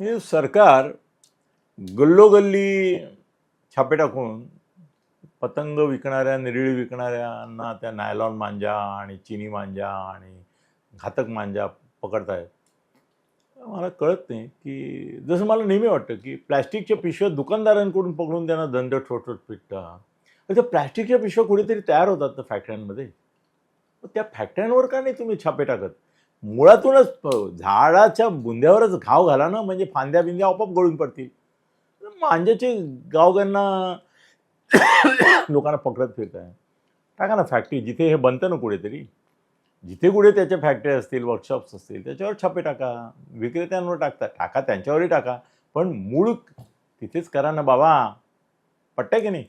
हे सरकार गल्लोगल्ली छापे टाकून पतंग विकणाऱ्या निरळी विकणाऱ्यांना त्या नायलॉन मांजा आणि चिनी मांजा आणि घातक मांजा पकडतायत. मला कळत नाही की जसं मला नेहमी वाटतं की प्लॅस्टिकच्या पिशव्या दुकानदारांकडून पकडून त्यांना दंड ठोठवत पिटतात तर त्या प्लॅस्टिकच्या पिशव्या कुठेतरी तयार होतात तर फॅक्टऱ्यांमध्ये त्या फॅक्टऱ्यांवर का नाही तुम्ही छापे टाकत? मुळातूनच झाडाच्या बुंद्यावरच घाव घाला ना म्हणजे फांद्या बिंद्या आपोआप गळून पडतील. मांज्याचे गावगांना लोकांना पकडत फिरताय. टाका ना फॅक्टरी जिथे हे बनतं ना कुठेतरी. जिथे कुठे त्याच्या फॅक्टरी असतील वर्कशॉप्स असतील त्याच्यावर छापे टाका. विक्रेत्यांवर टाकता टाका त्यांच्यावरही टाका. पण मूळ तिथेच करा ना बाबा. पटतंय की नाही?